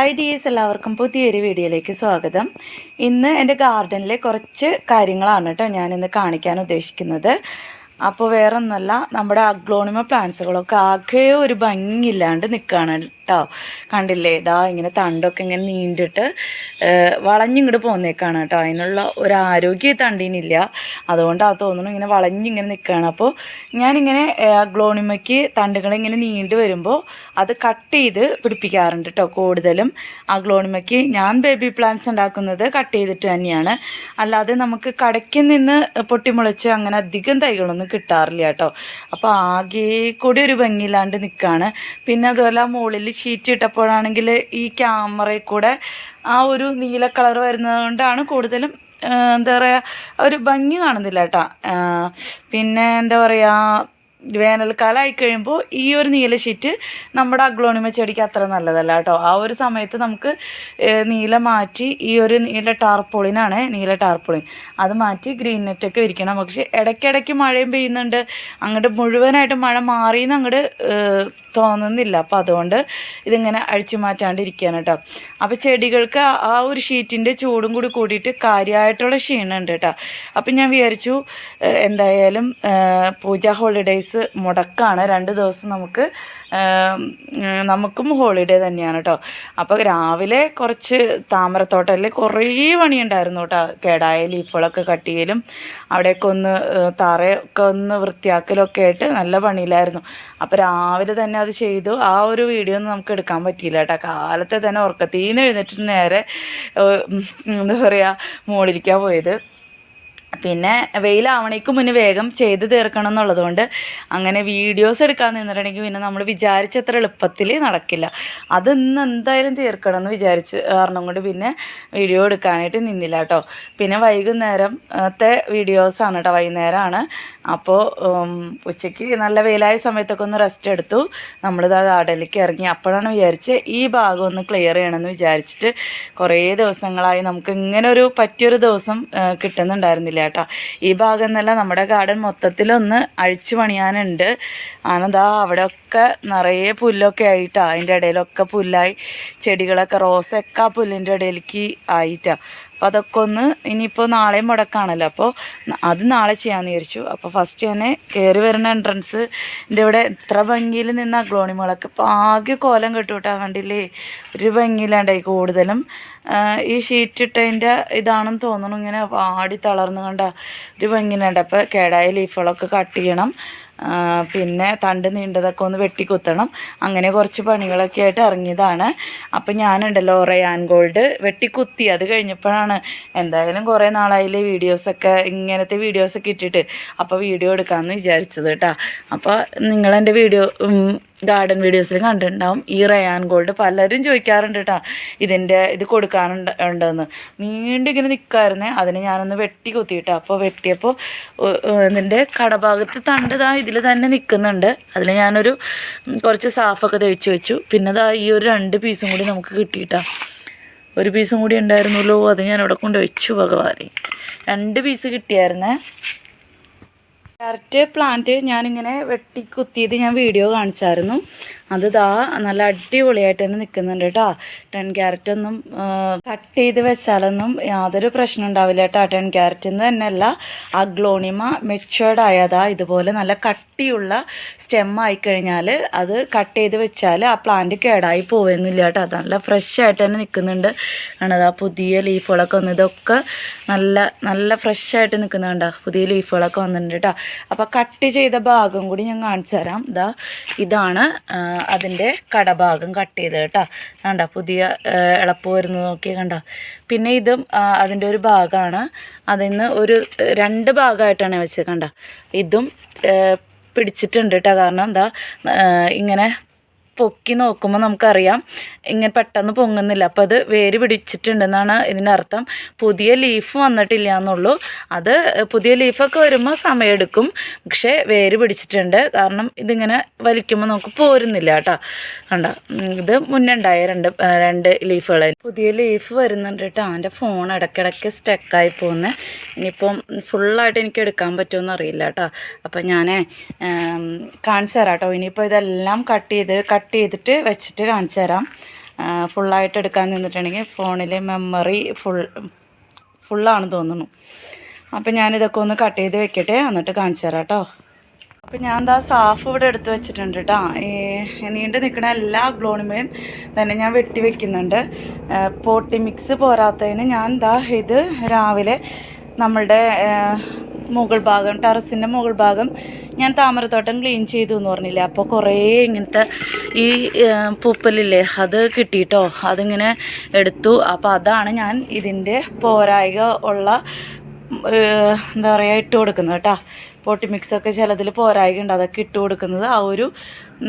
Hi dears എല്ലാവർക്കും പുതിയൊരു വീഡിയോയിലേക്ക് സ്വാഗതം. ഇന്ന് എന്റെ ഗാർഡനിലെ കുറച്ച് കാര്യങ്ങളാണ് കേട്ടോ ഞാനിന്ന് കാണിക്കാൻ ഉദ്ദേശിക്കുന്നത്. അപ്പോൾ വേറെ ഒന്നുമല്ല നമ്മുടെ അഗ്ലോണിമ പ്ലാന്റ്സുകളൊക്കെ ആകെ ഒരു ഭംഗിയില്ലാണ്ട് നിൽക്കുകയാണ് കേട്ടോ. കണ്ടില്ലേ? ഇതാ ഇങ്ങനെ തണ്ടൊക്കെ ഇങ്ങനെ നീണ്ടിട്ട് വളഞ്ഞിങ്ങോട്ട് പോന്നേക്കാണ് കേട്ടോ. അതിനുള്ള ഒരു ആരോഗ്യം തണ്ടിനില്ല. അതുകൊണ്ടാണ് തോന്നുന്നു ഇങ്ങനെ വളഞ്ഞിങ്ങനെ നിൽക്കുകയാണ് അപ്പോൾ ഞാനിങ്ങനെ ഗ്ലോണിമയ്ക്ക് തണ്ടുകൾ ഇങ്ങനെ നീണ്ടു വരുമ്പോൾ അത് കട്ട് ചെയ്ത് പിടിപ്പിക്കാറുണ്ട് കേട്ടോ കൂടുതലും. ആ ഗ്ലോണിമയ്ക്ക് ഞാൻ ബേബി പ്ലാന്റ്സ് ഉണ്ടാക്കുന്നത് കട്ട് ചെയ്തിട്ട് തന്നെയാണ്. അല്ലാതെ നമുക്ക് കടയ്ക്ക് നിന്ന് പൊട്ടിമുളച്ച് അങ്ങനെ അധികം തൈകളൊന്നും കിട്ടാറില്ല കേട്ടോ. അപ്പോൾ ആകെ കൂടി ഒരു ഭംഗിയില്ലാണ്ട് നിൽക്കുകയാണ് പിന്നെ അതുപോലെ മുകളിൽ ഷീറ്റ് ഇട്ടപ്പോഴാണെങ്കിൽ ഈ ക്യാമറയിൽ കൂടെ ആ ഒരു നീല കളർ വരുന്നത് കൊണ്ടാണ് കൂടുതലും എന്താ പറയുക ഒരു ഭംഗി കാണുന്നില്ല കേട്ടോ പിന്നെ എന്താ പറയുക വേനൽക്കാലം ആയി കഴിയുമ്പോൾ ഈ ഒരു നീല ഷീറ്റ് നമ്മുടെ അഗ്ലോണിമ ചെടിക്ക് അത്ര നല്ലതല്ല കേട്ടോ. ആ ഒരു സമയത്ത് നമുക്ക് നീല മാറ്റി ഈ ഒരു നീല ടാർപോളിനാണ് നീല ടാർപോളിൻ അത് മാറ്റി ഗ്രീൻ നെറ്റൊക്കെ വിരിക്കണം. പക്ഷേ ഇടയ്ക്കിടയ്ക്ക് മഴയും പെയ്യുന്നുണ്ട്. അങ്ങോട്ട് മുഴുവനായിട്ട് മഴ മാറിയെന്ന് അങ്ങോട്ട് തോന്നുന്നില്ല. അപ്പോൾ അതുകൊണ്ട് ഇതിങ്ങനെ അഴിച്ചു മാറ്റാണ്ടിരിക്കുകയാണ് കേട്ടോ. അപ്പോൾ ചെടികൾക്ക് ആ- ഒരു ഷീറ്റിന്റെ ചൂടും കൂടി കൂടിയിട്ട് കാര്യമായിട്ടുള്ള ക്ഷീണമുണ്ട് കേട്ടോ. അപ്പം ഞാൻ വിചാരിച്ചു എന്തായാലും പൂജ ഹോളിഡേയ്സ് മുടക്കാണ്. രണ്ട് ദിവസം നമുക്ക് നമുക്കും ഹോളിഡേ തന്നെയാണ് കേട്ടോ അപ്പോൾ രാവിലെ കുറച്ച് താമരത്തോട്ടത്തിൽ കുറേ പണിയുണ്ടായിരുന്നു കേട്ടോ കേടായ ലീഫുകളൊക്കെ കട്ടിയിലും അവിടെയൊക്കെ ഒന്ന് തറയൊക്കെ ഒന്ന് വൃത്തിയാക്കലൊക്കെ ആയിട്ട് നല്ല പണിയിലായിരുന്നു. അപ്പോൾ രാവിലെ തന്നെ അത് ചെയ്തു. ആ ഒരു വീഡിയോ ഒന്നും നമുക്ക് എടുക്കാൻ പറ്റിയില്ല കേട്ടോ കാലത്തെ തന്നെ ഉറക്കത്തീന്ന് എഴുന്നേറ്റ് നേരെ എന്താ പറയുക മോളിരിക്കാൻ പോയത്. പിന്നെ വെയിലാവണേക്ക് മുന്നേ വേഗം ചെയ്ത് തീർക്കണം എന്നുള്ളതുകൊണ്ട് അങ്ങനെ വീഡിയോസ് എടുക്കാൻ നിന്നിട്ടുണ്ടെങ്കിൽ പിന്നെ നമ്മൾ വിചാരിച്ചത്ര എളുപ്പത്തിൽ നടക്കില്ല. അത് ഇന്ന് എന്തായാലും തീർക്കണം എന്ന് വിചാരിച്ച് കാരണം കൊണ്ട് പിന്നെ വീഡിയോ എടുക്കാനായിട്ട് നിന്നില്ല കേട്ടോ. പിന്നെ വൈകുന്നേരത്തെ വീഡിയോസാണ് കേട്ടോ വൈകുന്നേരമാണ് അപ്പോൾ ഉച്ചയ്ക്ക് നല്ല വെയിലായ സമയത്തൊക്കെ ഒന്ന് റെസ്റ്റ് എടുത്തു. നമ്മളിത് ആ ഗാർഡനിലേക്ക് ഇറങ്ങി. അപ്പോഴാണ് വിചാരിച്ച് ഈ ഭാഗം ഒന്ന് ക്ലിയർ ചെയ്യണമെന്ന് വിചാരിച്ചിട്ട് കുറേ ദിവസങ്ങളായി നമുക്ക് ഇങ്ങനെ ഒരു പറ്റിയൊരു ദിവസം കിട്ടുന്നുണ്ടായിരുന്നില്ല കേട്ടോ. ഈ ഭാഗം എന്നല്ല നമ്മുടെ ഗാർഡൻ മൊത്തത്തിലൊന്ന് അഴിച്ചു പണിയാനുണ്ട്. ആനന്ദാ അവിടെയൊക്കെ നിറയെ പുല്ലൊക്കെ ആയിട്ടാണ് അതിന്റെ ഇടയിലൊക്കെ പുല്ലായി ചെടികളൊക്കെ റോസൊക്കെ ആ പുല്ലിന്റെ ഇടയിലേക്ക് ആയിട്ടാ. അപ്പോൾ അതൊക്കെ ഒന്ന് ഇനിയിപ്പോൾ നാളെയും മുടക്കാണല്ലോ. അപ്പോൾ അത് നാളെ ചെയ്യാമെന്ന് വിചാരിച്ചു. അപ്പോൾ ഫസ്റ്റ് തന്നെ കയറി വരുന്ന എൻട്രൻസ് എന്റെ ഇവിടെ എത്ര ഭംഗിയിൽ നിന്ന് അഗ്ലോണിമുകളൊക്കെ ഇപ്പോൾ ആകെ കോലം കെട്ടുവിട്ടാൽ കണ്ടില്ലേ? ഒരു ഭംഗിയില്ലാണ്ടായി കൂടുതലും. ഈ ഷീറ്റ് ഇട്ടതിന്റെ ഇതാണെന്ന് തോന്നുന്നു ഇങ്ങനെ ആടി തളർന്നു കണ്ട ഒരു ഭംഗിയിലാണ്ട്. അപ്പോൾ കേടായ ലീഫുകളൊക്കെ കട്ട് ചെയ്യണം. പിന്നെ തണ്ട് നീണ്ടതൊക്കെ ഒന്ന് വെട്ടിക്കുത്തണം. അങ്ങനെ കുറച്ച് പണികളൊക്കെ ആയിട്ട് ഇറങ്ങിയതാണ്. അപ്പം ഞാനുണ്ടല്ലോ റയാൻ ഗോൾഡ് വെട്ടിക്കുത്തി. അത് കഴിഞ്ഞപ്പോഴാണ് എന്തായാലും കുറേ നാളായില്ലേ വീഡിയോസൊക്കെ ഇങ്ങനത്തെ വീഡിയോസൊക്കെ ഇട്ടിട്ട്. അപ്പോൾ വീഡിയോ എടുക്കാമെന്ന് വിചാരിച്ചത് കേട്ടോ. അപ്പോൾ നിങ്ങളെന്റെ വീഡിയോ ഗാർഡൻ വീഡിയോസിൽ കണ്ടിട്ടുണ്ടാവും. ഈ റയാൻ ഗോൾഡ് പലരും ചോദിക്കാറുണ്ട് കേട്ടോ ഇതിന്റെ ഇത് കൊടുക്കാനുണ്ട് ഉണ്ടെന്ന്. നീണ്ട് ഇങ്ങനെ നിൽക്കായിരുന്നേ അതിന് ഞാനൊന്ന് വെട്ടി കുത്തിയിട്ടാ. അപ്പോൾ വെട്ടിയപ്പോൾ ഇതിന്റെ കടഭാഗത്ത് തണ്ട് ദാ ഇതിൽ തന്നെ നിൽക്കുന്നുണ്ട് അതിൽ ഞാനൊരു കുറച്ച് സാഫൊക്കെ തേച്ച് വെച്ചു. പിന്നെ ദാ ഈ ഒരു രണ്ട് പീസും കൂടി നമുക്ക് കിട്ടിയിട്ടാ. ഒരു പീസും കൂടി ഉണ്ടായിരുന്നല്ലോ അത് ഞാൻ ഇവിടെ കൊണ്ട് വെച്ചു ഭഗവാനെ. രണ്ട് പീസ് കിട്ടിയായിരുന്നേ. ക്യാരറ്റ് പ്ലാന്റ് ഞാനിങ്ങനെ വെട്ടി കുത്തിയത് ഞാൻ വീഡിയോ കാണിച്ചായിരുന്നു. അത് ദാ നല്ല അടിപൊളിയായിട്ട് തന്നെ നിൽക്കുന്നുണ്ട് കേട്ടോ. ടെൻ ക്യാരറ്റ് ഒന്നും കട്ട് ചെയ്ത് വെച്ചാലൊന്നും യാതൊരു പ്രശ്നം ഉണ്ടാവില്ല കേട്ടോ. ടെൻ ക്യാരറ്റ് എന്ന് തന്നെയല്ല ആ ഗ്ലോണിമ മെച്ചുവേർഡ് ആയതാ. ഇതുപോലെ നല്ല കട്ടിയുള്ള സ്റ്റെം ആയിക്കഴിഞ്ഞാൽ അത് കട്ട് ചെയ്ത് വെച്ചാൽ ആ പ്ലാന്റ് കേടായി പോവുന്നില്ല കേട്ടോ. അത് നല്ല ഫ്രഷ് ആയിട്ട് തന്നെ നിൽക്കുന്നുണ്ട് ആണത് ആ പുതിയ ലീഫുകളൊക്കെ വന്ന് ഇതൊക്കെ നല്ല നല്ല ഫ്രഷ് ആയിട്ട് നിൽക്കുന്നുണ്ട് പുതിയ ലീഫുകളൊക്കെ വന്നിട്ടുണ്ട് കേട്ടോ. അപ്പോൾ കട്ട് ചെയ്ത ഭാഗം കൂടി ഞാൻ കാണിച്ചു തരാം. ഇതാ ഇതാണ് അതിന്റെ കടഭാഗം കട്ട് ചെയ്ത് കേട്ടോ. കണ്ട പുതിയ ഇളപ്പ് വരുന്നത് നോക്കിയാൽ കണ്ട. പിന്നെ ഇതും അതിന്റെ ഒരു ഭാഗമാണ്. അതിൽ നിന്ന് ഒരു രണ്ട് ഭാഗമായിട്ടാണ് വെച്ചത് കണ്ട. ഇതും പിടിച്ചിട്ടുണ്ട് കേട്ടോ. കാരണം എന്താ ഇങ്ങനെ പൊക്കി നോക്കുമ്പോൾ നമുക്കറിയാം. ഇങ്ങനെ പെട്ടെന്ന് പൊങ്ങുന്നില്ല. അപ്പോൾ അത് വേര് പിടിച്ചിട്ടുണ്ടെന്നാണ് ഇതിന്റെ അർത്ഥം പുതിയ ലീഫ് വന്നിട്ടില്ല എന്നുള്ളൂ അത് പുതിയ ലീഫൊക്കെ വരുമ്പോൾ സമയമെടുക്കും പക്ഷേ വേര് പിടിച്ചിട്ടുണ്ട്. കാരണം ഇതിങ്ങനെ വലിക്കുമ്പോൾ നമുക്ക് പോരുന്നില്ല കേട്ടോ. കണ്ടോ ഇത് മുന്നേ ഉണ്ടായ രണ്ട് രണ്ട് ലീഫുകൾ പുതിയ ലീഫ് വരുന്നുണ്ട് കേട്ടോ. അവന്റെ ഫോൺ ഇടയ്ക്കിടയ്ക്ക് സ്റ്റക്കായി പോകുന്നത് ഇനിയിപ്പം ഫുള്ളായിട്ട് എനിക്ക് എടുക്കാൻ പറ്റുമെന്ന് അറിയില്ല കേട്ടോ. അപ്പം ഞാൻ കാണിച്ചു തരാം കേട്ടോ. ഇനിയിപ്പോൾ ഇതെല്ലാം കട്ട് ചെയ്ത് കട്ട് ചെയ്തിട്ട് വെച്ചിട്ട് കാണിച്ചു തരാം ഫുള്ളായിട്ട് എടുക്കാൻ നിന്നിട്ടുണ്ടെങ്കിൽ ഫോണിലെ മെമ്മറി ഫുൾ ഫുള്ളാണ് തോന്നുന്നു. അപ്പം ഞാനിതൊക്കെ ഒന്ന് കട്ട് ചെയ്ത് വെക്കട്ടെ എന്നിട്ട് കാണിച്ചു തരാം കേട്ടോ അപ്പം ഞാൻ എന്താ സാഫ് ഇവിടെ എടുത്ത് വെച്ചിട്ടുണ്ട് കേട്ടോ ഈ നീണ്ടു നിൽക്കുന്ന എല്ലാ ഗ്ലോണിമയും തന്നെ ഞാൻ വെട്ടി വെക്കുന്നുണ്ട്. പോട്ടി മിക്സ് പോരാത്തതിന് ഞാൻ എന്താ ഇത് രാവിലെ നമ്മളുടെ മുകൾ ഭാഗം ടെറസിന്റെ മുകൾ ഭാഗം ഞാൻ താമരത്തോട്ടം ക്ലീൻ ചെയ്തു എന്ന് പറഞ്ഞില്ലേ? അപ്പോൾ കുറേ ഇങ്ങനത്തെ ഈ പൂപ്പലില്ലേ അത് കിട്ടിയിട്ടോ അതിങ്ങനെ എടുത്തു. അപ്പോൾ അതാണ് ഞാൻ ഇതിന്റെ പോരായിക ഉള്ള എന്താ പറയുക ഇട്ട് കൊടുക്കുന്നത് കേട്ടോ. പോട്ടി മിക്സൊക്കെ ചിലതിൽ പോരായിക ഉണ്ട് അതൊക്കെ ഇട്ട് കൊടുക്കുന്നത് ആ ഒരു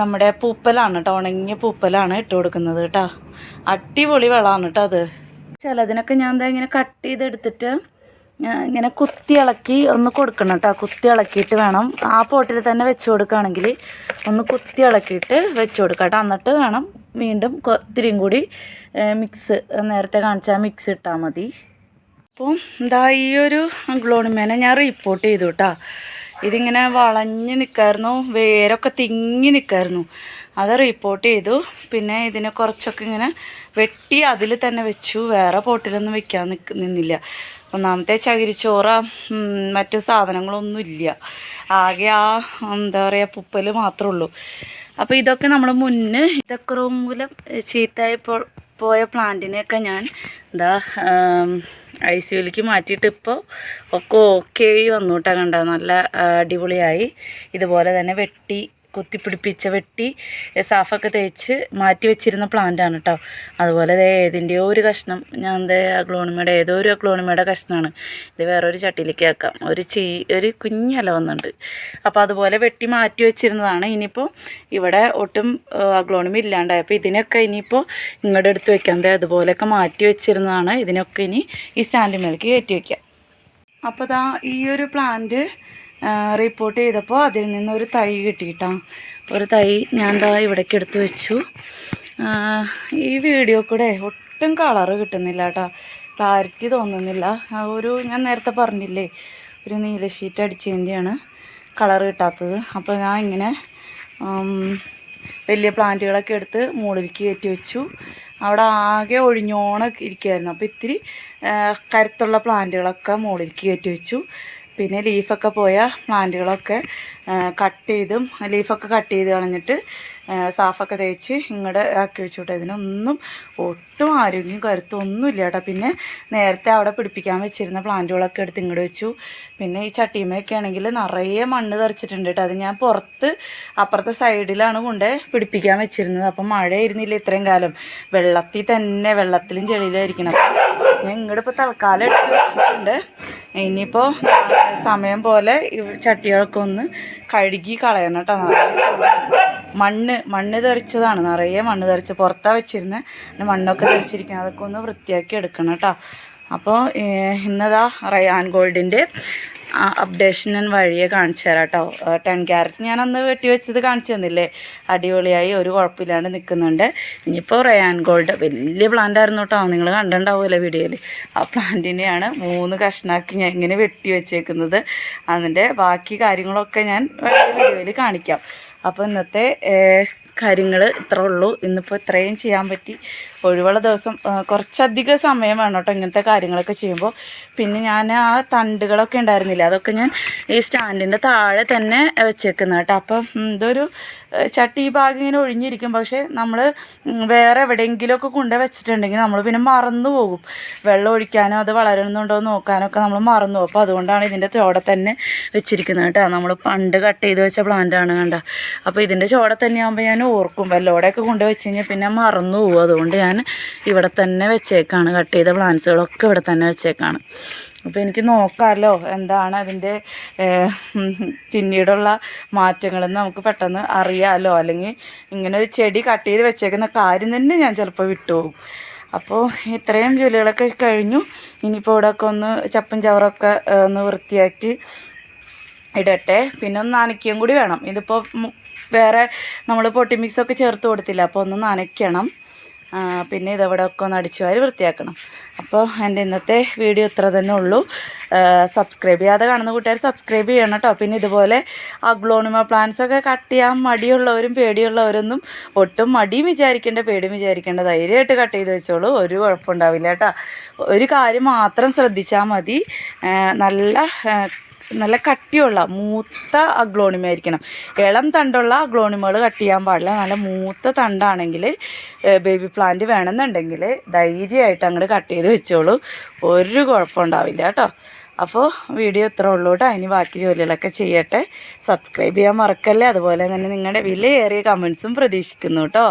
നമ്മുടെ പൂപ്പലാണ് കേട്ടോ ഉണങ്ങിയ പൂപ്പലാണ് ഇട്ട് കൊടുക്കുന്നത് കേട്ടോ. അടിപൊളി വെള്ളമാണ് കേട്ടോ അത്. ചിലതിനൊക്കെ ഞാൻ എന്താ ഇങ്ങനെ കട്ട് ചെയ്തെടുത്തിട്ട് ഇങ്ങനെ കുത്തി ഇളക്കി ഒന്ന് കൊടുക്കണം കേട്ടോ. കുത്തി ഇളക്കിയിട്ട് വേണം. ആ പോട്ടിൽ തന്നെ വെച്ച് കൊടുക്കുകയാണെങ്കിൽ ഒന്ന് കുത്തി ഇളക്കിയിട്ട് വെച്ച് കൊടുക്കാം കേട്ടോ. എന്നിട്ട് വേണം വീണ്ടും ഒത്തിരിയും കൂടി മിക്സ് നേരത്തെ കാണിച്ച മിക്സ് ഇട്ടാൽ മതി. അപ്പം എന്താ ഈ ഒരു ഗ്ലോണിമേനെ ഞാൻ റിപ്പോർട്ട് ചെയ്തു കേട്ടോ. ഇതിങ്ങനെ വളഞ്ഞ് നിൽക്കായിരുന്നു വേരൊക്കെ തിങ്ങി നിൽക്കായിരുന്നു അത് റിപ്പോർട്ട് ചെയ്തു. പിന്നെ ഇതിനെ കുറച്ചൊക്കെ ഇങ്ങനെ വെട്ടി അതിൽ തന്നെ വെച്ചു. വേറെ പോട്ടിലൊന്നും വെക്കാൻ നിന്നില്ല. ഒന്നാമത്തെ ചകിരിച്ചോറ മറ്റു സാധനങ്ങളൊന്നും ഇല്ല. ആകെ ആ എന്താ പറയുക പുപ്പൽ മാത്രമേ ഉള്ളൂ. അപ്പോൾ ഇതൊക്കെ നമ്മൾ മുന്നേ ഇതൊക്കെ മൂലം ചീത്തയായി പോയ പ്ലാന്റിനെയൊക്കെ ഞാൻ എന്താ ഐ സി യുലേക്ക് മാറ്റിയിട്ട് ഇപ്പോൾ ഒക്കെ ഓക്കെ വന്നു കേട്ടോ കണ്ട? നല്ല അടിപൊളിയായി. ഇതുപോലെ തന്നെ വെട്ടി കുത്തിപ്പിടിപ്പിച്ച വെട്ടി സാഫൊക്കെ തേച്ച് മാറ്റി വെച്ചിരുന്ന പ്ലാന്റാണ് കേട്ടോ അതുപോലെ ദേ ഏതിന്റെയോ ഒരു കഷ്ണം ഞാൻ ദേ അഗ്ലോണിമയുടെ ഏതോ ഒരു അഗ്ലോണിമയുടെ കഷ്ണമാണ് ഇത് വേറൊരു ചട്ടിയിലേക്ക് ആക്കാം. ഒരു ചീ ഒരു കുഞ്ഞല വന്നിട്ടുണ്ട് അപ്പോൾ അതുപോലെ വെട്ടി മാറ്റി വെച്ചിരുന്നതാണ്. ഇനിയിപ്പോൾ ഇവിടെ ഒട്ടും അഗ്ലോണിമ ഇല്ലാണ്ടായപ്പോൾ ഇതിനൊക്കെ ഇനിയിപ്പോൾ ഇങ്ങോട്ട് എടുത്ത് വെക്കാം. ദേ അതുപോലെയൊക്കെ മാറ്റി വെച്ചിരുന്നതാണ്. ഇതിനൊക്കെ ഇനി ഈ സ്റ്റാൻഡിൽ മേലേക്ക് കയറ്റി വയ്ക്കാം അപ്പോൾ ദാ ഈ ഒരു പ്ലാന്റ് റിപ്പോർട്ട് ചെയ്തപ്പോൾ അതിൽ നിന്ന് ഒരു തൈ കിട്ടിയിട്ടാ. ഒരു തൈ ഞാൻ ദാ ഇവിടേക്ക് എടുത്തു വെച്ചു. ഈ വീഡിയോ കൂടെ ഒട്ടും കളറ് കിട്ടുന്നില്ല കേട്ടോ ക്ലാരിറ്റി തോന്നുന്നില്ല. ഒരു ഞാൻ നേരത്തെ പറഞ്ഞില്ലേ ഒരു നീല ഷീറ്റ് അടിച്ചതിന്റെയാണ് കളർ കിട്ടാത്തത്. അപ്പോൾ ഞാൻ ഇങ്ങനെ വലിയ പ്ലാന്റുകളൊക്കെ എടുത്ത് മുകളിലേക്ക് കയറ്റി വെച്ചു. അവിടെ ആകെ ഒഴിഞ്ഞോണം ഇരിക്കുമായിരുന്നു അപ്പോൾ ഇത്തിരി കരുത്തുള്ള പ്ലാന്റുകളൊക്കെ മുകളിലേക്ക് കയറ്റി വെച്ചു. പിന്നെ ലീഫൊക്കെ പോയ പ്ലാന്റുകളൊക്കെ കട്ട് ചെയ്തും ലീഫൊക്കെ കട്ട് ചെയ്ത് കളഞ്ഞിട്ട് സാഫൊക്കെ തേച്ച് ഇങ്ങോട്ട് ആക്കി വെച്ചു ഇതിനൊന്നും ഒട്ടും ആരോഗ്യം കരുത്തും ഒന്നുമില്ല കേട്ടോ പിന്നെ നേരത്തെ അവിടെ പിടിപ്പിക്കാൻ വെച്ചിരുന്ന പ്ലാന്റുകളൊക്കെ എടുത്ത് ഇങ്ങോട്ട് വെച്ചു. പിന്നെ ഈ ചട്ടിമയൊക്കെ ആണെങ്കിൽ നിറയെ മണ്ണ് തെറിച്ചിട്ടുണ്ട് കേട്ടോ അത് ഞാൻ പുറത്ത് അപ്പുറത്തെ സൈഡിലാണ് കൊണ്ട് പിടിപ്പിക്കാൻ വെച്ചിരുന്നത്. അപ്പം മഴ ഇരുന്നില്ല ഇത്രയും കാലം. വെള്ളത്തിൽ തന്നെ വെള്ളത്തിലും ചെളിയിലായിരിക്കണം. ഞാൻ ഇങ്ങോട്ട് ഇപ്പോൾ തൽക്കാലം എടുത്ത് വെച്ചിട്ടുണ്ട്. ഇനിയിപ്പോൾ സമയം പോലെ ചട്ടികളൊക്കെ ഒന്ന് കഴുകി കളയണം കേട്ടോ മണ്ണ് മണ്ണ് തെറിച്ചതാണ്. നിറയെ മണ്ണ് തെറിച്ച് പുറത്താണ് വെച്ചിരുന്നത് മണ്ണൊക്കെ തെറിച്ചിരിക്കുന്നത്. അതൊക്കെ ഒന്ന് വൃത്തിയാക്കി എടുക്കണം കേട്ടോ. അപ്പോൾ ഇന്നതാ റയാൻ ഗോൾഡിന്റെ അപ്ഡേഷൻ ഞാൻ വഴിയെ കാണിച്ചു തരാം കേട്ടോ ടെൻ ക്യാരറ്റ് ഞാൻ അന്ന് വെട്ടി വെച്ചത് കാണിച്ചു തന്നില്ലേ? അടിപൊളിയായി ഒരു കുഴപ്പമില്ലാണ്ട് നിൽക്കുന്നുണ്ട് ഇനിയിപ്പോൾ റയാൻ ഗോൾഡ് വലിയ പ്ലാന്റ് ആയിരുന്നു കേട്ടോ നിങ്ങൾ കണ്ടിട്ടുണ്ടാവുമല്ലോ വീഡിയോയിൽ ആ പ്ലാന്റിനെയാണ് മൂന്ന് കഷ്ണാക്കി ഞാൻ ഇങ്ങനെ വെട്ടി വെച്ചേക്കുന്നത്. അതിന്റെ ബാക്കി കാര്യങ്ങളൊക്കെ ഞാൻ വീഡിയോയിൽ കാണിക്കാം. അപ്പോൾ ഇന്നത്തെ കാര്യങ്ങൾ ഇത്ര ഉള്ളൂ. ഇന്നിപ്പോൾ ഇത്രയും ചെയ്യാൻ പറ്റി. ഒഴിവുള്ള ദിവസം കുറച്ചധികം സമയം വേണം കേട്ടോ ഇങ്ങനത്തെ കാര്യങ്ങളൊക്കെ ചെയ്യുമ്പോൾ. പിന്നെ ഞാൻ ആ തണ്ടുകളൊക്കെ ഉണ്ടായിരുന്നില്ല അതൊക്കെ ഞാൻ ഈ സ്റ്റാൻഡിന്റെ താഴെ തന്നെ വെച്ചേക്കുന്നത് കേട്ടോ. അപ്പം ഇതൊരു ചട്ടി ഭാഗം ഇങ്ങനെ ഒഴിഞ്ഞിരിക്കും. പക്ഷേ നമ്മൾ വേറെ എവിടെയെങ്കിലുമൊക്കെ കൊണ്ട് വെച്ചിട്ടുണ്ടെങ്കിൽ നമ്മൾ പിന്നെ മറന്നു പോകും. വെള്ളം ഒഴിക്കാനോ അത് വളരുന്നുണ്ടോ നോക്കാനൊക്കെ നമ്മൾ മറന്നു പോകും. അപ്പോൾ അതുകൊണ്ടാണ് ഇതിന്റെ ചോടെ തന്നെ വെച്ചിരിക്കുന്നത് കേട്ടോ. നമ്മൾ പണ്ട് കട്ട് ചെയ്ത് വെച്ച പ്ലാന്റ് ആണ് കണ്ട. അപ്പോൾ ഇതിന്റെ ചോടെ തന്നെ ആകുമ്പോൾ ഞാൻ ഓർക്കും വെള്ളോടെയൊക്കെ കൊണ്ട് വെച്ച് കഴിഞ്ഞാൽ പിന്നെ മറന്നു പോകും. അതുകൊണ്ട് ഞാൻ ഇവിടെ തന്നെ വെച്ചേക്കാണ്. കട്ട് ചെയ്ത പ്ലാന്റ്സുകളൊക്കെ ഇവിടെ തന്നെ വെച്ചേക്കാണ്. അപ്പോൾ എനിക്ക് നോക്കാമല്ലോ എന്താണ് അതിന്റെ പിന്നീടുള്ള മാറ്റങ്ങളെന്ന് നമുക്ക് പെട്ടെന്ന് അറിയാമല്ലോ അല്ലെങ്കിൽ ഇങ്ങനെ ഒരു ചെടി കട്ട് ചെയ്ത് വെച്ചേക്കുന്ന കാര്യം തന്നെ ഞാൻ ചിലപ്പോൾ വിട്ടുപോകും അപ്പോൾ ഇത്രയും ജോലികളൊക്കെ കഴിഞ്ഞു. ഇനിയിപ്പോൾ ഇവിടെയൊക്കെ ഒന്ന് ചപ്പും ചവറൊക്കെ ഒന്ന് വൃത്തിയാക്കി ഇടട്ടെ. പിന്നെ ഒന്ന് നനയ്ക്കുകയും കൂടി വേണം. ഇതിപ്പോൾ വേറെ നമ്മൾ പൊട്ടി മിക്സൊക്കെ ചേർത്ത് കൊടുത്തില്ല. അപ്പോൾ ഒന്ന് നനയ്ക്കണം പിന്നെ ഇതവിടെ ഒക്കെ ഒന്ന് അടിച്ചു വാരി വൃത്തിയാക്കണം. അപ്പോൾ എന്റെ ഇന്നത്തെ വീഡിയോ ഇത്ര തന്നെ ഉള്ളൂ. സബ്സ്ക്രൈബ് ചെയ്യാതെ കാണുന്ന കൂട്ടുകാർ സബ്സ്ക്രൈബ് ചെയ്യണം കേട്ടോ. പിന്നെ ഇതുപോലെ അഗ്ലോണിമ പ്ലാന്റ്സ് ഒക്കെ കട്ട് ചെയ്യാൻ മടിയുള്ളവരും പേടിയുള്ളവരൊന്നും ഒട്ടും മടിയും വിചാരിക്കേണ്ട പേടിയും വിചാരിക്കേണ്ട. ധൈര്യമായിട്ട് കട്ട് ചെയ്ത് വെച്ചോളൂ. ഒരു കുഴപ്പമുണ്ടാവില്ല കേട്ടോ. ഒരു കാര്യം മാത്രം ശ്രദ്ധിച്ചാൽ മതി. നല്ല നല്ല കട്ടിയുള്ള മൂത്ത അഗ്ലോണിമ ആയിരിക്കണം. ഇളം തണ്ടുള്ള അഗ്ലോണിമകൾ കട്ട് ചെയ്യാൻ പാടില്ല. നല്ല മൂത്ത തണ്ടാണെങ്കിൽ ബേബി പ്ലാന്റ് വേണമെന്നുണ്ടെങ്കിൽ ധൈര്യമായിട്ട് അങ്ങോട്ട് കട്ട് ചെയ്ത് വെച്ചോളൂ. ഒരു കുഴപ്പമുണ്ടാവില്ല കേട്ടോ. അപ്പോൾ വീഡിയോ ഇത്ര ഉള്ളൂ കേട്ടോ. അതിന് ബാക്കി ജോലികളൊക്കെ ചെയ്യട്ടെ. സബ്സ്ക്രൈബ് ചെയ്യാൻ മറക്കല്ലേ? അതുപോലെ തന്നെ നിങ്ങളുടെ വിലയേറിയ കമൻസും പ്രതീക്ഷിക്കുന്നു കേട്ടോ.